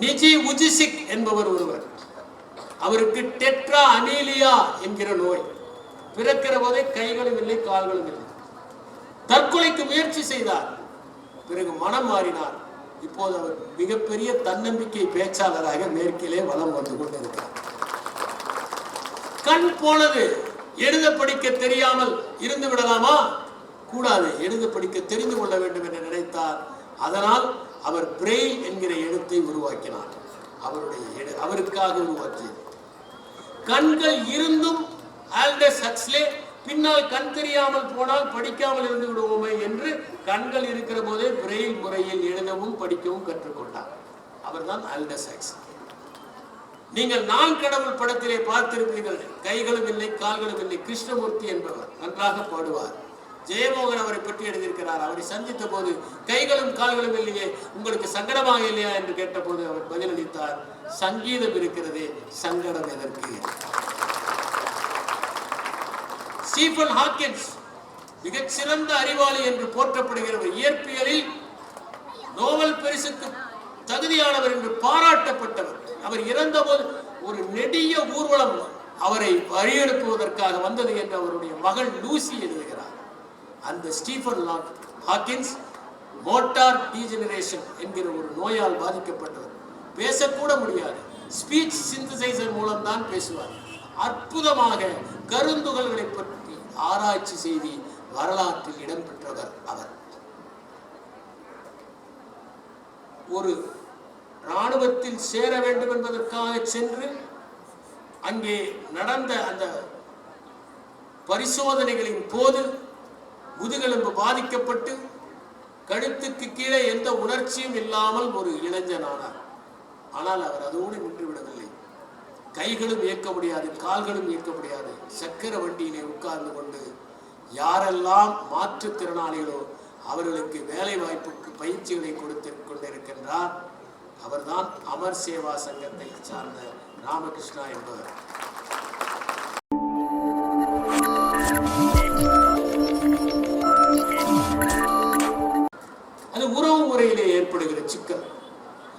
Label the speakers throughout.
Speaker 1: நிஜி உஜிசிக் என்பவர் ஒருவர். அவருக்கு டெட்ரா அனீலியா என்கிற நோய். பிறக்கிற போதே கைகளும் இல்லை கால்களும் இல்லை. தற்கொலைக்கு முயற்சி செய்தார். பிறகு மனம் மாறினார். இப்போது அவர் மிகப்பெரிய தன்னம்பிக்கை பேச்சாளராக மேற்கிலே வலம் வந்து கொண்டிருக்கிறார். கண் போனது எழுத படிக்க தெரியாமல் இருந்து விடலாமா? கூடாது. எழுத படிக்க தெரிந்து கொள்ள வேண்டும் என்று நினைத்தார். அதனால் அவர் பிரெயில் என்கிற எழுத்தை உருவாக்கினார். அவருடைய அவருக்காக உருவாக்கியது. கண்கள் இருந்தும் ஆல்டஸ் ஹக்ஸ்லே பின்னால் கண் தெரியாமல் போனால் படிக்காமல் இருந்து விடுவோமே என்று கண்கள் இருக்கிற போதே பிரெயில் முறையில் எழுதவும் படிக்கவும் கற்றுக்கொண்டார். அவர்தான் ஆல்டஸ் ஹக்ஸ் நீங்கள் நான் கடவுள் படத்திலே பார்த்திருப்பீர்கள். கைகளும் இல்லை கால்களும் இல்லை கிருஷ்ணமூர்த்தி என்பவர் நன்றாக பாடுவார். ஜெயமோகன் அவரை பற்றி எழுதியிருக்கிறார். அவரை சந்தித்த போது கைகளும் கால்களும் இல்லையே உங்களுக்கு சங்கடமாக இல்லையா என்று கேட்டபோது அவர் பதிலளித்தார் சங்கீதம் இருக்கிறதே சங்கடம் எதற்கு? ஸ்டீஃபன் ஹாக்கின்ஸ் மிகச்சிறந்த அறிவாளி என்று போற்றப்படுகிறவர் இயற்பியலில் நோபல் பரிசுக்கு தகுதியானவர் என்று பாராட்டப்பட்டவர். அவர் இறந்தபோது ஒரு நெடிய ஊர்வலம் அவரை வழியெடுப்புவதற்காக வந்தது என்று அவருடைய மகள் லூசி எழுதுகிறார். அந்த ஸ்டீஃபன் லாக் ஹாக்கின்ஸ் மோட்டார் டீஜெனரேஷன் என்கிற ஒரு நோயால் பாதிக்கப்பட்டவர். பேசக்கூட முடியாது. ஸ்பீச் சிந்தசைசர் மூலம் தான் பேசுவார். அற்புதமாக கருந்துகள்களை பற்றி ஆராய்ச்சி செய்தி வரலாற்றில் இடம்பெற்றவர் அவர். ஒரு இராணுவத்தில் சேர வேண்டும் என்பதற்காக சென்று அங்கே நடந்த அந்த பரிசோதனைகளின் போது முதுகெலும்பு பாதிக்கப்பட்டு கழுத்துக்கு கீழே எந்த உணர்ச்சியும் இல்லாமல் ஒரு இளைஞனானார். ஆனால் அவர் அதோடு நின்றுவிடவில்லை. கைகளும் இயக்க முடியாது கால்களும் இயக்க முடியாது. சக்கர வண்டியிலே உட்கார்ந்து கொண்டு யாரெல்லாம் மாற்றுத்திறனாளிகளோ அவர்களுக்கு வேலை வாய்ப்புக்கு பயிற்சிகளை கொடுத்து கொண்டிருக்கின்றார் அவர்தான் அமர் சேவா சங்கத்தை சார்ந்த ராமகிருஷ்ணா என்பவர்.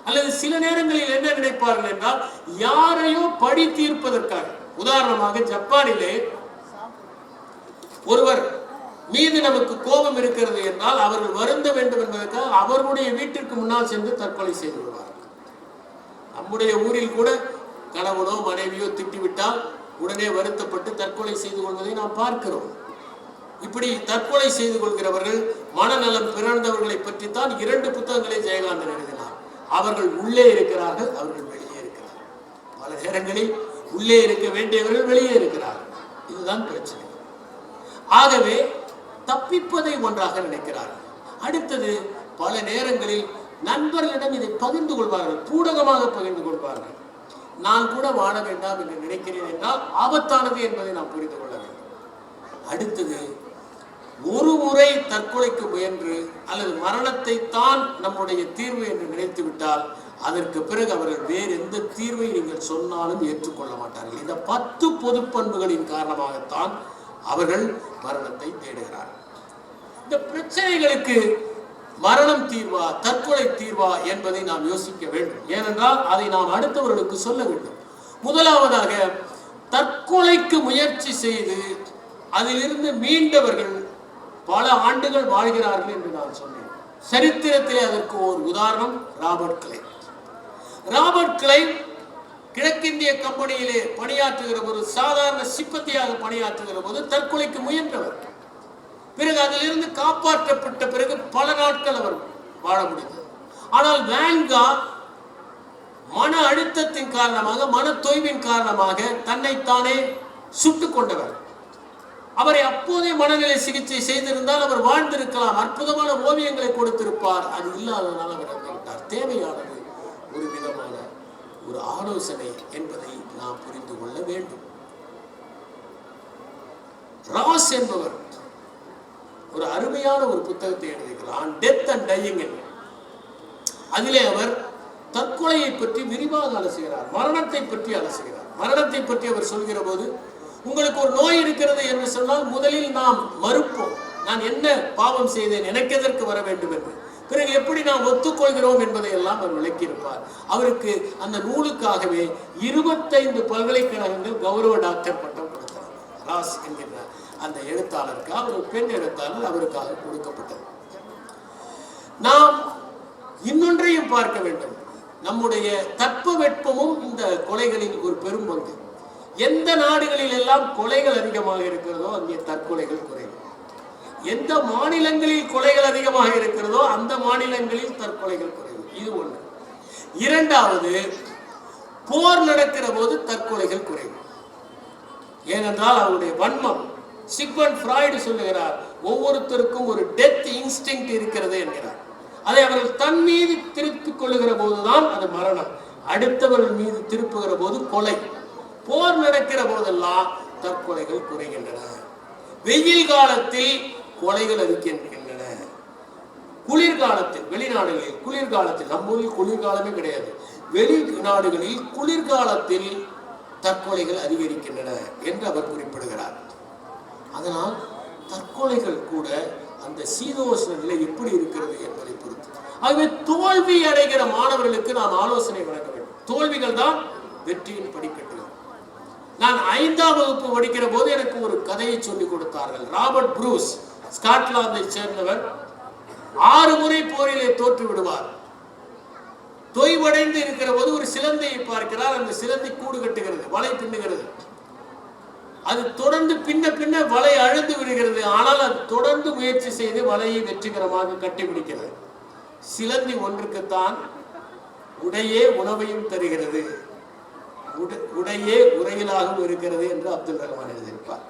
Speaker 1: அல்லது சில நேரங்களில் என்ன நினைப்பார்கள் என்றால் யாரையோ படி தீர்ப்பதற்காக. உதாரணமாக ஜப்பானிலே ஒருவர் மீது நமக்கு கோபம் இருக்கிறது என்றால் அவர்கள் வருந்த வேண்டும் என்பதற்காக அவர்களுடைய வீட்டிற்கு முன்னால் சென்று தற்கொலை செய்து கொள்வார்கள் நம்முடைய ஊரில் கூட கணவனோ மனைவியோ திட்டிவிட்டால் உடனே வருத்தப்பட்டு தற்கொலை செய்து கொள்வதை நாம் பார்க்கிறோம். இப்படி தற்கொலை செய்து கொள்கிறவர்கள் மனநலம் பிறந்தவர்களை பற்றித்தான் இரண்டு புத்தகங்களை ஜெயகாந்தன் எழுதினார். அவர்கள் உள்ளே இருக்கிறார்கள் அவர்கள் வெளியே இருக்கிறார்கள். பல நேரங்களில் உள்ளே இருக்க வேண்டியவர்கள் வெளியே இருக்கிறார்கள். இதுதான் பிரச்சனை. ஆகவே தப்பிப்பதை ஒன்றாக நினைக்கிறார்கள். அடுத்தது பல நேரங்களில் நண்பர்களிடம் இதை பகிர்ந்து கொள்வார்கள் பூடகமாக பகிர்ந்து கொள்வார்கள். நான் கூட வாழ வேண்டாம் என்று நினைக்கிறேன் என்றால் ஆபத்தானது என்பதை நாம் புரிந்து கொள்ள வேண்டும். அடுத்தது ஒரு முறை தற்கொலைக்கு முயன்று அல்லது மரணத்தை தான் நம்முடைய தீர்வு என்று நினைத்து விட்டால் அதற்கு பிறகு அவர்கள் வேறு எந்த தீர்வை நீங்கள் சொன்னாலும் ஏற்றுக்கொள்ள மாட்டார்கள். இந்த பத்து பொது பண்புகளின் காரணமாகத்தான் அவர்கள் மரணத்தை தேடுகிறார்கள். இந்த பிரச்சனைகளுக்கு மரணம் தீர்வா தற்கொலை தீர்வா என்பதை நாம் யோசிக்க வேண்டும். ஏனென்றால் அதை நாம் அடுத்தவர்களுக்கு சொல்ல வேண்டும். முதலாவதாக தற்கொலைக்கு முயற்சி செய்து அதிலிருந்து மீண்டவர்கள் பல ஆண்டுகள் வாழ்கிறார்கள் என்று நான் சொன்னேன். சரித்திரத்திலே அதற்கு ஒரு உதாரணம் ராபர்ட் கிளை ராபர்ட் கிளை கிழக்கிந்திய கம்பெனியிலே பணியாற்றுகிற ஒரு சாதாரண சிப்பத்தியாக பணியாற்றுகிற போது தற்கொலைக்கு முயன்றவர். பிறகு அதிலிருந்து காப்பாற்றப்பட்ட பிறகு பல நாட்கள் அவர் வாழ முடிந்தது. ஆனால் வேங்கா மன அழுத்தத்தின் காரணமாக மன தொய்வின் காரணமாக தன்னைத்தானே சுட்டுக் கொண்டவர். அவரை அப்போதே மனநிலை சிகிச்சை செய்திருந்தால் அவர் வாழ்ந்திருக்கலாம். அற்புதமான ஓவியங்களை கொடுத்திருப்பார். அது இல்லாததால் அவர் இறந்து விட்டார். தேவையானது ஒரு விதமான ஒரு ஆலோசனை என்பதை நாம் புரிந்து கொள்ள வேண்டும். ராஸ் என்பவர் ஒரு அருமையான ஒரு புத்தகத்தை எழுதுகிறார் டெத் அண்ட் டையிங் அதிலே அவர் தற்கொலையை பற்றி விரிவாக அலசுகிறார். மரணத்தை பற்றி அலசுகிறார். மரணத்தை பற்றி அவர் சொல்கிற போது உங்களுக்கு ஒரு நோய் இருக்கிறது என்று சொன்னால் முதலில் நாம் மறுப்போம். நான் என்ன பாவம் செய்தேன்? எனக்கு எதற்கு வர வேண்டும் என்று. பிறகு எப்படி நாம் ஒத்துக்கொள்கிறோம் என்பதை எல்லாம் அவர் விளக்கியிருப்பார். அவருக்கு அந்த நூலுக்காகவே இருபத்தைந்து பல்கலைக்கழகங்கள் கௌரவ டாக்டர் பட்டம் கொடுத்தார். ராஸ் என்கின்ற அந்த எழுத்தாளருக்கு. அவர் பெண் எழுத்தாளர் அவருக்காக கொடுக்கப்பட்டது. நாம் இன்னொன்றையும் பார்க்க வேண்டும். நம்முடைய தட்பவெட்பமும் இந்த கொலைகளின் ஒரு பெரும் பங்கு எந்த நாடுகளில் எல்லாம் கொலைகள் அதிகமாக இருக்கிறதோ அங்கே தற்கொலைகள் குறைவு. எந்த மாநிலங்களில் கொலைகள் அதிகமாக இருக்கிறதோ அந்த மாநிலங்களில் தற்கொலைகள் குறைவு. இது ஒண்ணு. இரண்டாவது போர் நடக்கிற போது தற்கொலைகள் குறைவு. ஏனென்றால் அவருடைய வன்மம். சிக்வன் ஃப்ராய்டு சொல்லுகிறார் ஒவ்வொருத்தருக்கும் ஒரு டெத் இன்ஸ்டிங் இருக்கிறது என்கிறார். அதை அவர்கள் தன் மீது திருப்பிக் கொள்ளுகிற போதுதான் அது மரணம். அடுத்தவர்கள் மீது திருப்புகிற போது கொலை. போர் நடக்கிற போதெல்லாம் தற்கொலைகள் குறைகின்றன. வெயில் காலத்தில் கொலைகள் அதிகரிக்கின்றன. குளிர்காலத்தில் வெளிநாடுகளில் குளிர்காலத்தில் நம்ம ஊரில் குளிர்காலமே கிடையாது. வெளி நாடுகளில் குளிர்காலத்தில் தற்கொலைகள் அதிகரிக்கின்றன என்று அவர் குறிப்பிடுகிறார். அதனால் தற்கொலைகள் கூட அந்த சீதோஷ்ண நிலை எப்படி இருக்கிறது என்பதை பொறுத்து. ஆகவே தோல்வி அடைகிற மாணவர்களுக்கு நாம் ஆலோசனை வழங்க வேண்டும். தோல்விகள் தான் வெற்றியின் படிக்கட்டு. நான் ஐந்தாம் வகுப்பு படிக்கிற போது எனக்கு ஒரு கதையை சொல்லிக் கொடுத்தார்கள். ராபர்ட் ப்ரூஸ் ஸ்காட்லாந்தை சேர்ந்தவர். ஆறு முறை போரிலே தோற்று விடுவார். தொய்வடைந்து இருக்கிற போது ஒரு சிலந்தையை பார்க்கிறார். அந்த சிலந்தை கூடு கட்டுகிறது வலை பின்னுகிறது. அது தொடர்ந்து பின்ன பின்ன வலை அழுந்து விடுகிறது. ஆனால் அது தொடர்ந்து முயற்சி செய்து வலையை வெற்றிகரமாக கட்டி பிடிக்கிறது சிலந்தி ஒன்றுக்குத்தான் உடையே உணவையும் தருகிறது. உடையே உரையிலாகவும் இருக்கிறது என்று அப்துல் ரஹ்மான் எழுதியிருப்பார்.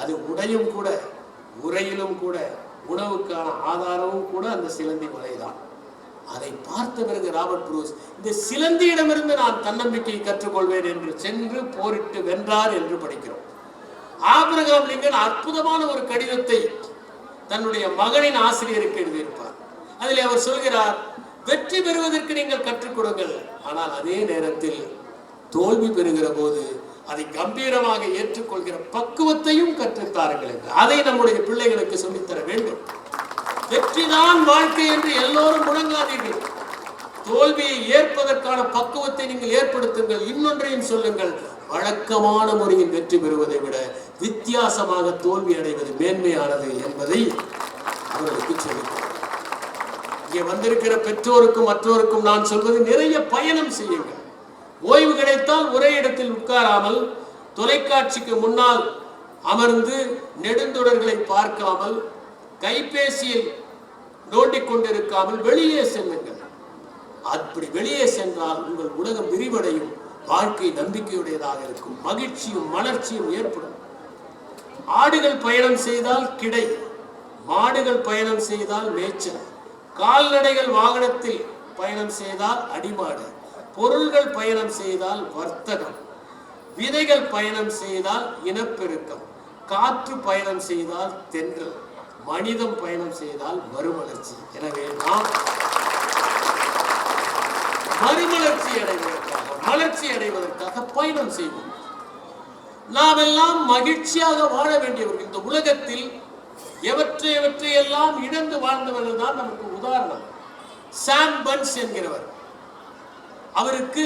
Speaker 1: அது உடையும் கூட உரையிலும் கூட உணவுக்கான ஆதாரமும் கூட அந்த சிலந்தி மலைதான். அதை பார்த்த பிறகு ராபர்ட் ப்ரூஸ் இந்த சிலந்தியிடமிருந்து நான் தன்னம்பிக்கையை கற்றுக்கொள்வேன் என்று சென்று போரிட்டு வென்றார் என்று படிக்கிறோம். ஆபிரகாம் லிங்கன் அற்புதமான ஒரு கடிதத்தை தன்னுடைய மகனின் ஆசிரியருக்கு எழுதியிருப்பார். அதில் அவர் சொல்கிறார் வெற்றி பெறுவதற்கு நீங்கள் கற்றுக் கொடுங்கள். ஆனால் அதே நேரத்தில் தோல்வி பெறுகிற போது அதை கம்பீரமாக ஏற்றுக்கொள்கிற பக்குவத்தையும் கற்றுத்தாருங்கள் என்று. அதை நம்முடைய பிள்ளைகளுக்கு சொல்லித்தர வேண்டும். வெற்றிதான் வாழ்க்கை என்று எல்லோரும் முழங்காதீர்கள் தோல்வியை ஏற்பதற்கான பக்குவத்தை நீங்கள் ஏற்படுத்துங்கள். இன்னொன்றையும் சொல்லுங்கள். வழக்கமான முறையில் வெற்றி பெறுவதை விட வித்தியாசமாக தோல்வி அடைவது மேன்மையானது என்பதை அவர்களுக்கு சொல்லுங்கள் இங்கே வந்திருக்கிற பெற்றோருக்கும் மற்றோருக்கும் நான் சொல்வது நிறைய பயணம் செய்யுங்கள். ஓய்வு ஒரே இடத்தில் உட்காராமல் தொலைக்காட்சிக்கு முன்னால் அமர்ந்து நெடுந்தொடர்களை பார்க்காமல் கைபேசியில் நோண்டிக் கொண்டிருக்காமல் வெளியே செல்லுங்கள். அப்படி வெளியே சென்றால் உங்கள் உலகம் விரிவடையும். வாழ்க்கை நம்பிக்கையுடையதாக இருக்கும். மகிழ்ச்சியும் மலர்ச்சியும் ஏற்படும். ஆடுகள் பயணம் செய்தால் கிடை. மாடுகள் பயணம் செய்தால் மேய்ச்சல். கால்நடைகள் வாகனத்தில் பயணம் செய்தால் அடிமாடு. பொருள்கள் பயணம் செய்தால் வர்த்தகம். விதைகள் பயணம் செய்தால் இனப்பெருக்கம். காற்று பயணம் செய்தால் தென்றல். மனிதம் பயணம் செய்தால் மறுமலர்ச்சி. எனவே நாம் மறுமலர்ச்சி அடைவதற்காக மலர்ச்சி அடைவதற்காக பயணம் செய்வோம். நாம் எல்லாம் மகிழ்ச்சியாக வாழ வேண்டியவர்கள். இந்த உலகத்தில் எவற்றை எவற்றையெல்லாம் இழந்து வாழ்ந்தவர்கள் தான் நமக்கு உதாரணம். சாம் பன்ஸ் என்கிறவர். அவருக்கு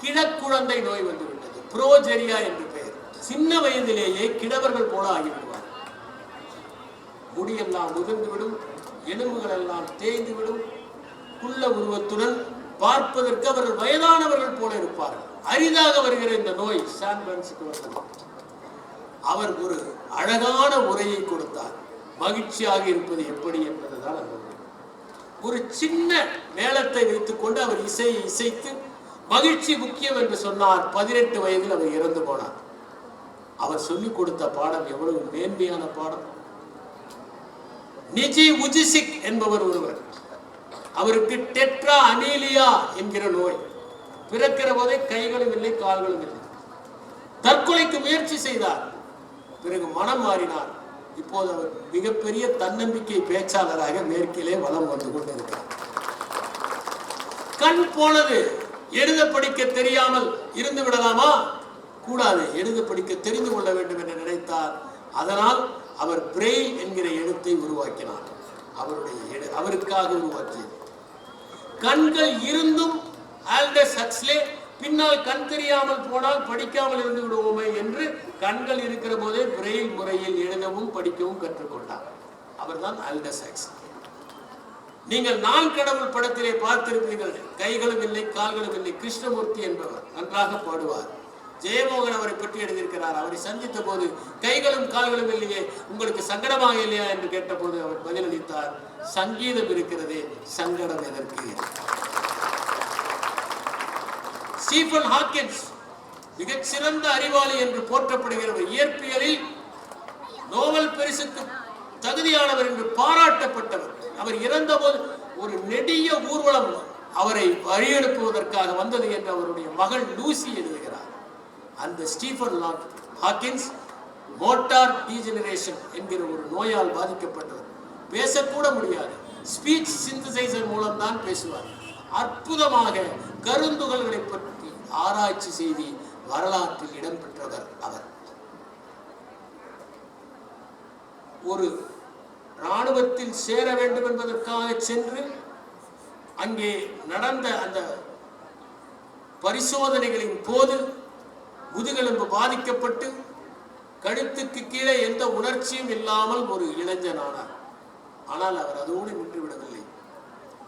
Speaker 1: கிழக்குழந்தை நோய் வந்துவிட்டது. புரோஜெரியா என்று பெயர். சின்ன வயதிலேயே கிழவர்கள் போல ஆகிவிடுவார். முடியெல்லாம் உதிர்ந்துவிடும் எலும்புகள் எல்லாம் தேய்ந்துவிடும். குள்ள உருவத்துடன் பார்ப்பதற்கு அவர்கள் வயதானவர்கள் போல இருப்பார்கள். அரிதாக வருகிற இந்த நோய் சான்பிரான்சிஸ்கோ வந்தது. அவர் ஒரு அழகான உரையை கொடுத்தார். மகிழ்ச்சியாக இருப்பது எப்படி என்பதுதான் அவர் ஒரு சின்ன மேளத்தை வைத்துக்கொண்டு அவர் இசையை இசைத்து மகிழ்ச்சி முக்கியம் என்று சொன்னார். பதினெட்டு வயதில் அவர் இறந்து போனார். அவர் சொல்லிக் கொடுத்த பாடம் எவ்வளவு மேன்மையான பாடம் நிஜி உஜிசிக் என்பவர் ஒருவர். அவருக்கு டெட்ரா அனீலியா என்கிற நோய். பிறக்கிற போதே கைகளும் இல்லை கால்களும் இல்லை. தற்கொலைக்கு முயற்சி செய்தார். பிறகு மனம் மாறினார். இப்போது அவர் மிகப்பெரிய தன்னம்பிக்கை பேச்சாளராக மேற்கிலே வளம் வந்து கொண்டிருக்கிறார். கண் போனது எழுத படிக்க தெரியாமல் இருந்து விடலாமா? கூடாது. எழுத படிக்க தெரிந்து கொள்ள வேண்டும் என்று நினைத்தார். அதனால் அவர் பிரெயில் என்கிற எழுத்தை உருவாக்கினார். அவருடைய அவருக்காக உருவாக்கியது. கண்கள் இருந்தும் ஆல்டஸ் ஹக்ஸ்லே பின்னால் கண் தெரியாமல் போனால் படிக்காமல் இருந்து விடுவோமே என்று கண்கள் இருக்கிற போதே பிரெயில் முறையில் எழுதவும் படிக்கவும் கற்றுக்கொண்டார். அவர்தான் ஆல்டஸ் நீங்கள் நான் கடவுள் படத்திலே பார்த்திருப்பீர்கள். கைகளும் இல்லை கால்களும் இல்லை. கிருஷ்ணமூர்த்தி என்பவர் நன்றாக பாடுவார். ஜெயமோகன் அவரை பற்றி எழுதியிருக்கிறார். அவரை சந்தித்த போது கைகளும் கால்களும் இல்லையே உங்களுக்கு சங்கடமாக இல்லையா என்று கேட்டபோது அவர் பதிலளித்தார். சங்கீதம் இருக்கிறதே சங்கடம் எதற்கு? ஸ்டீஃபன் ஹாக்கின்ஸ் மிகச் சிறந்த அறிவாளி என்று போற்றப்படுகிறவர் இயற்பியலில் நோவல் பரிசுக்கு தகுதியானவர் என்று பாராட்டப்பட்டவர். அவர் இறந்தபோது ஒரு நெடிய ஊர்வலம் அவரை வழியெடுப்புவதற்காக வந்தது என்று அவருடைய மகள் லூசி எழுதுகிறார். அந்த ஸ்டீஃபன் லாக் ஹாக்கின்ஸ் மோட்டார் டீஜெனரேஷன் என்கிற ஒரு நோயால் பாதிக்கப்பட்டவர். பேசக்கூட முடியாது. ஸ்பீச் சிந்தசைசர் மூலம் தான் பேசுவார். அற்புதமாக கருந்துகள்களை பற்றி ஆராய்ச்சி செய்தி வரலாற்றில் இடம்பெற்றவர் அவர். ஒரு இராணுவத்தில் சேர வேண்டும் என்பதற்காக சென்று அங்கே நடந்த அந்த பரிசோதனைகளின் போது முதுகெலும்பு பாதிக்கப்பட்டு கழுத்துக்கு கீழே எந்த உணர்ச்சியும் இல்லாமல் ஒரு இளைஞனானார் ஆனால் அவர் அதோடு நின்று விடவில்லை.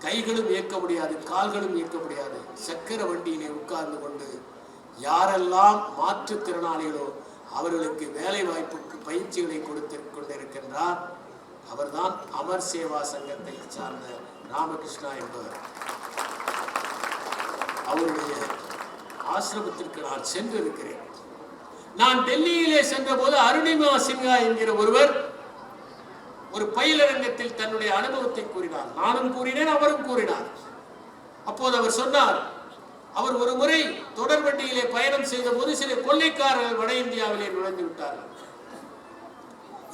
Speaker 1: கைகளும் இயக்க முடியாது கால்களும் இயக்க முடியாது. சக்கர வண்டியிலே உட்கார்ந்து கொண்டு யாரெல்லாம் மாற்றுத்திறனாளிகளோ அவர்களுக்கு வேலை வாய்ப்புக்கு பயிற்சிகளை கொடுத்து கொண்டிருக்கின்றார் அவர்தான் அமர் சேவா சங்கத்தை சார்ந்த ராமகிருஷ்ணா என்பவர். அவருடைய ஆசிரமத்திற்கு நான் சென்றிருக்கிறேன். நான் டெல்லியிலே சென்றபோது அருணிமா சின்ஹா என்கிற ஒருவர் ஒரு பயிலரங்கத்தில் தன்னுடைய அனுபவத்தை கூறினார். நானும் கூறினேன் அவரும் கூறினார். அப்போது அவர் சொன்னார் அவர் ஒரு முறை தொடர் வண்டியிலே பயணம் செய்த போது சில கொள்ளைக்காரர்கள் வட இந்தியாவிலே நுழைந்து விட்டார்கள்.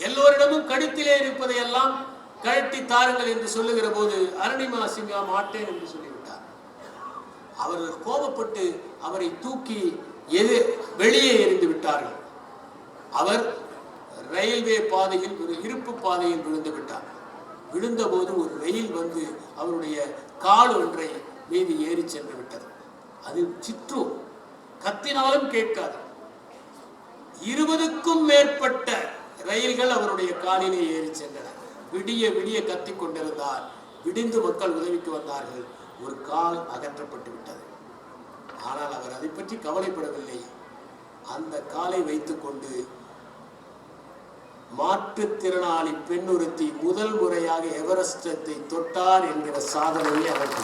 Speaker 1: எல்லோரிடமும் கழுத்திலே இருப்பதை எல்லாம் கழட்டி தாருங்கள் என்று சொல்லுகிற போது அருணிமா சிங்கா மாட்டேன் என்று சொல்லிவிட்டார். அவர்கள் கோபப்பட்டு அவரை தூக்கி எது வெளியே எறிந்து விட்டார்கள். அவர் ரயில்வே பாதையில் ஒரு இருப்பு பாதையில் விழுந்து விட்டார். விழுந்தபோது ஒரு ரயில் வந்து அவருடைய கால் ஒன்றை மீது ஏறி சென்று விட்டது. அது சிற்று கத்தினாலும் கேட்காது. இருபதுக்கும் மேற்பட்ட ரயில்கள் அவருடைய காலிலே ஏறி சென்றன. விடிய விடிய கத்திக் கொண்டிருந்தார். விடிந்து மக்கள் உதவிக்கு வந்தார்கள். ஒரு கால் அகற்றப்பட்டு விட்டது. ஆனால் அவர் அதை பற்றி கவலைப்படவில்லை. அந்த காலை வைத்துக்கொண்டு மாற்றுத்திறனாளி பெண் ஒருத்தி முதல் முறையாக எவரெஸ்டத்தை தொட்டார் என்கிற சாதனையை அவர்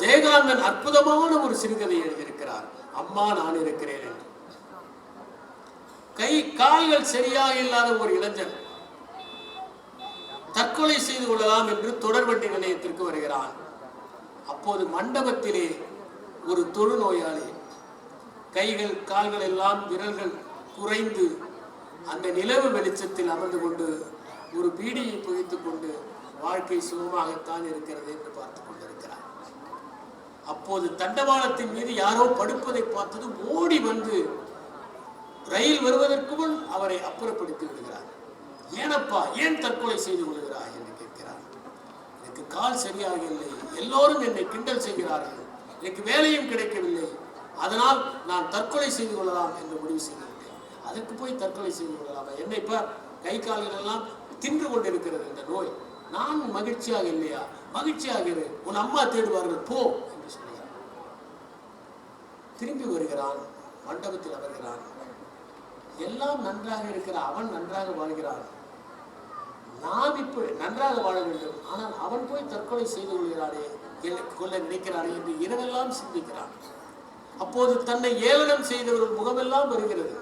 Speaker 1: ஜெயகாந்தன் அற்புதமான ஒரு சிறுகதை எழுதியிருக்கிறார். அம்மா நான் இருக்கிறேன் என்று. கை கால்கள் சரியாக இல்லாத ஒரு இளைஞன் தற்கொலை செய்து கொள்ளலாம் என்று தொடர்வண்டி நிலையத்திற்கு வருகிறான். அப்போது மண்டபத்திலே ஒரு தொழுநோயாளி கைகள் கால்கள் எல்லாம் விரல்கள் குறைந்து அந்த நிலவு வெளிச்சத்தில் அமர்ந்து கொண்டு ஒரு பீடியை புகைத்துக் கொண்டு வாழ்க்கை சுகமாகத்தான் இருக்கிறது என்று பார்த்துக் கொண்டிருக்கிறார். அப்போது தண்டவாளத்தின் மீது யாரோ படுப்பதை பார்த்தது ஓடி வந்து ரயில் வருவதற்கு முன் அவரை அப்புறப்படுத்தி விடுகிறார். ஏனப்பா ஏன் தற்கொலை செய்து கொள்கிறாய்? என்று கேட்கிறார். எனக்கு கால் சரியாக இல்லை எல்லோரும் என்னை கிண்டல் செய்கிறார்கள். எனக்கு வேலையும் கிடைக்கவில்லை. அதனால் நான் தற்கொலை செய்து கொள்ளலாம் என்று முடிவு செய்துவிட்டேன். அதற்கு போய் தற்கொலை செய்து கொள்ளலாமா? என்ன இப்ப கை கால்கள் எல்லாம் தின்று கொண்டிருக்கிறது இந்த நோய். நான் மகிழ்ச்சியாக இல்லையா? மகிழ்ச்சியாக இரு. உன் அம்மா தேடுவார்கள். போ என்று சொல்கிறார். திரும்பி வருகிறான். மண்டபத்தில் அமர்கிறான். எல்லாம் நன்றாக இருக்கிற அவன் நன்றாக வாழ்கிறான். நாம் இப்போ நன்றாக வாழ வேண்டும். ஆனால் அவன் போய் தற்கொலை செய்து கொள்கிறானே கொள்ள நினைக்கிறானே என்று இரவெல்லாம் சிந்திக்கிறான். அப்போது தன்னை ஏளனம் செய்தவர்கள் முகமெல்லாம் வருகிறது.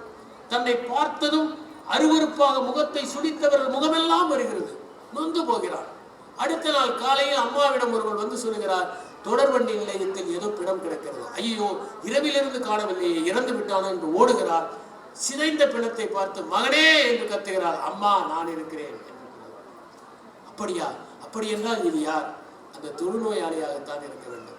Speaker 1: தன்னை பார்த்ததும் அருவருப்பாக முகத்தை சுடித்தவர்கள் முகமெல்லாம் வருகிறது. நொந்து போகிறான் அடுத்த நாள் காலையில் அம்மாவிடம் ஒருவர் வந்து சொல்லுகிறார் தொடர்வண்டி நிலையத்தில் ஏதோ பிணம் கிடக்கிறது. ஐயோ இரவிலிருந்து காணவில்லையே இறந்து விட்டானோ என்று ஓடுகிறார். சிதைந்த பிணத்தை பார்த்து மகனே என்று கத்துகிறார். அம்மா நான் இருக்கிறேன். என்று அப்படியா? அப்படி என்றால் இது யார்? அந்த தொழுநோயாளியாகத்தான் இருக்க வேண்டும்.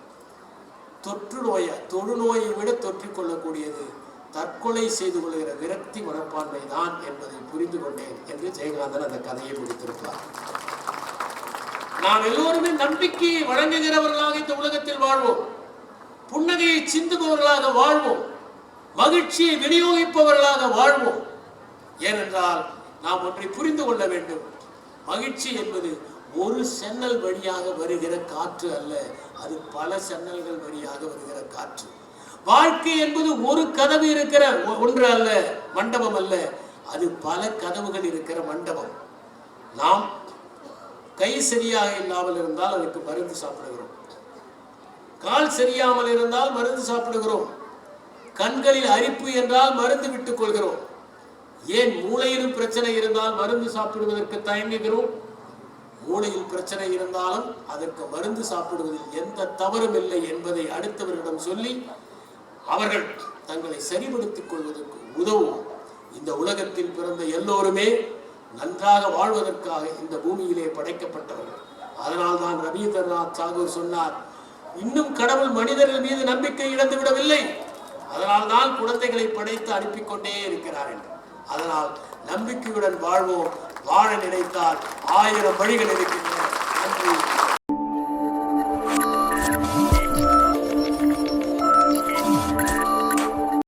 Speaker 1: தொற்று நோயை தொழுநோயை விட தொற்றிக் கொள்ளக்கூடியது. தற்கொலை செய்து கொள்கிற விரக்தி மனப்பான்மை தான் என்பதை புரிந்து கொண்டேன் என்று ஜெயகாந்தன் அந்த கதையை முடித்திருப்பார் நாம் எல்லோருமே நம்பிக்கையை வழங்குகிறவர்களாக இந்த உலகத்தில் வாழ்வோம். புன்னகையை சிந்துபவர்களாக வாழ்வோம். மகிழ்ச்சியை விநியோகிப்பவர்களாக வாழ்வோம். ஏனென்றால் நாம் ஒன்றை புரிந்து கொள்ள வேண்டும். மகிழ்ச்சி என்பது ஒரு சென்னல் வழியாக வருகிற காற்று அல்ல அது பல சென்னல்கள் வழியாக வருகிற காற்று. வாழ்க்கை என்பது ஒரு கதவு இருக்கிற ஒன்று அல்ல மண்டபம் அல்ல அது பல கதவுகள் இருக்கிற மண்டபம். நாம் கை சரியாக இல்லாமல் இருந்தால் அதுக்கு மருந்து சாப்பிடுகிறோம். கால் சரியாமல் இருந்தால் மருந்து சாப்பிடுகிறோம். கண்களில் அரிப்பு என்றால் மருந்து விட்டுக் கொள்கிறோம். ஏன் மூளையிலும் பிரச்சனை இருந்தால் மருந்து சாப்பிடுவதற்கு தயங்குகிறோம்? மூளையில் பிரச்சனை இருந்தாலும் அதற்கு மருந்து சாப்பிடுவதில் எந்த தவறும் இல்லை என்பதை அடுத்தவரிடம் சொல்லி அவர்கள் தங்களை சரிபடுத்திக் கொள்வதற்கு உதவும். இந்த உலகத்தில் பிறந்த எல்லோருமே நன்றாக வாழ்வதற்காக இந்த பூமியிலே படைக்கப்பட்டவர்கள். அதனால் தான் ரவீந்திரநாத் தாகூர் சொன்னார் இன்னும் கடவுள் மனிதர்கள் மீது நம்பிக்கை இழந்து விடவில்லை. அதனால் தான் குழந்தைகளை படைத்து அனுப்பிக்கொண்டே இருக்கிறார் என்று. அதனால் நம்பிக்கையுடன் வாழ்வோம். வாழ நினைத்தால் ஆயிரம் வழிகள் இருக்கின்றன. நன்றி.